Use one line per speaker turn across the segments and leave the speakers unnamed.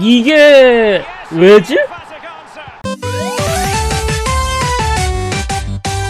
이게 왜지?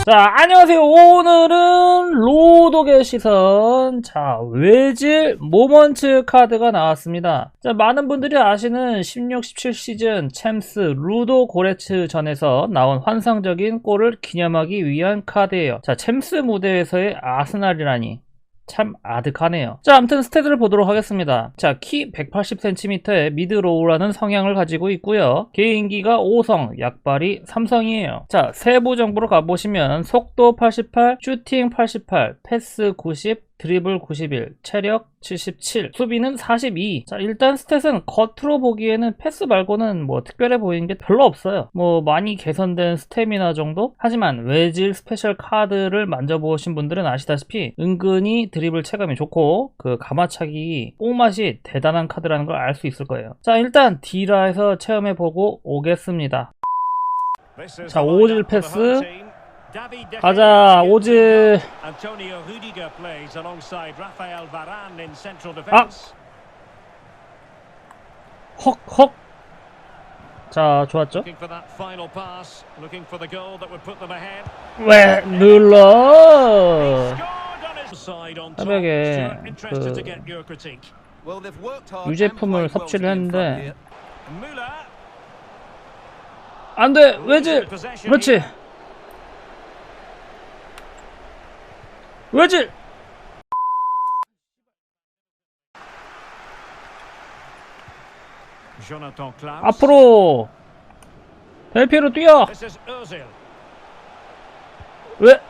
자, 안녕하세요. 오늘은 로독의 시선. 자, 외질 모먼츠 카드가 나왔습니다. 자, 많은 분들이 아시는 16, 17 시즌 챔스 루도 고레츠 전에서 나온 환상적인 골을 기념하기 위한 카드예요. 자, 챔스 무대에서의 아스날이라니. 참 아득하네요. 자, 아무튼 스탯을 보도록 하겠습니다. 자, 키 180cm의 미드 로우라는 성향을 가지고 있고요. 개인기가 5성, 약발이 3성이에요. 자, 세부 정보로 가보시면 속도 88, 슈팅 88, 패스 90, 드리블 91, 체력 77, 수비는 42. 자, 일단 스탯은 겉으로 보기에는 패스 말고는 뭐 특별해 보이는 게 별로 없어요. 뭐 많이 개선된 스태미나 정도? 하지만 외질 스페셜 카드를 만져보신 분들은 아시다시피 은근히 드리블 체감이 좋고 그 가마차기 뽕맛이 대단한 카드라는 걸 알 수 있을 거예요. 자, 일단 디라에서 체험해보고 오겠습니다.
자, 오질 패스.
가자, 오즈.
아!
헉, 헉. 자, 좋았죠? 왜 눌러? 새벽에 그 유제품을 섭취를 했는데 안 돼! 외질! 그렇지! 외질! 앞으로! 벨피로 뛰어! 왜?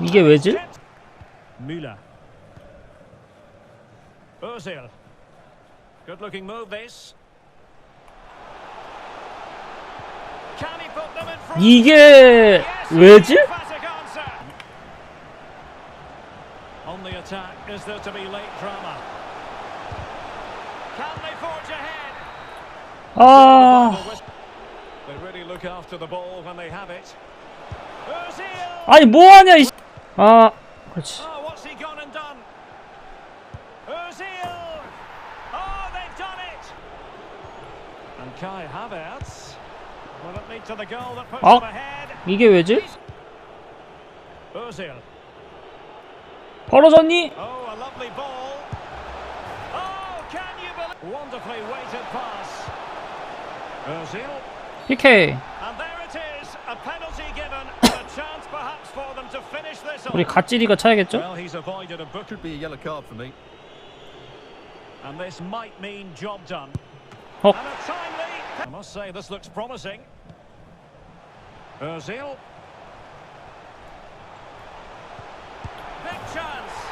이게.
Good looking move this. Have it. Ozil!
아니 뭐 하냐 이 아, 그렇지.
Oh! Oh,
Oh.
ahead?
이게 왜지? 벌어졌니?
Oh. Oh.
PK. 우리. 갓찌리가 차야겠죠?
Well, I must say, this looks promising. Ozil. Big chance.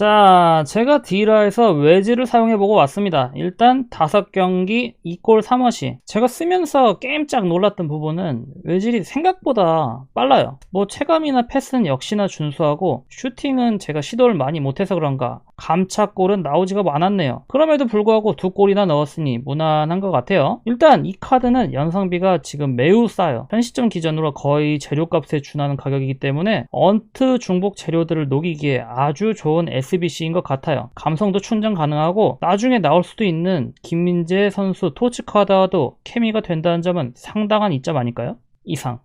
자, 제가 디라에서 외지를 사용해보고 왔습니다. 일단 다섯 경기 2골 3어시. 제가 쓰면서 깜짝 놀랐던 부분은 외질이 생각보다 빨라요. 뭐 체감이나 패스는 역시나 준수하고 슈팅은 제가 시도를 많이 못해서 그런가 감차골은 나오지가 않았네요. 그럼에도 불구하고 두 골이나 넣었으니 무난한 것 같아요. 일단 이 카드는 연상비가 지금 매우 싸요. 현 시점 기준으로 거의 재료값에 준하는 가격이기 때문에 언트 중복 재료들을 녹이기에 아주 좋은 SBC인 것 같아요. 감성도 충전 가능하고 나중에 나올 수도 있는 김민재 선수 토치 카드와도 케미가 된다는 점은 상당한 이점 아닐까요? 이상.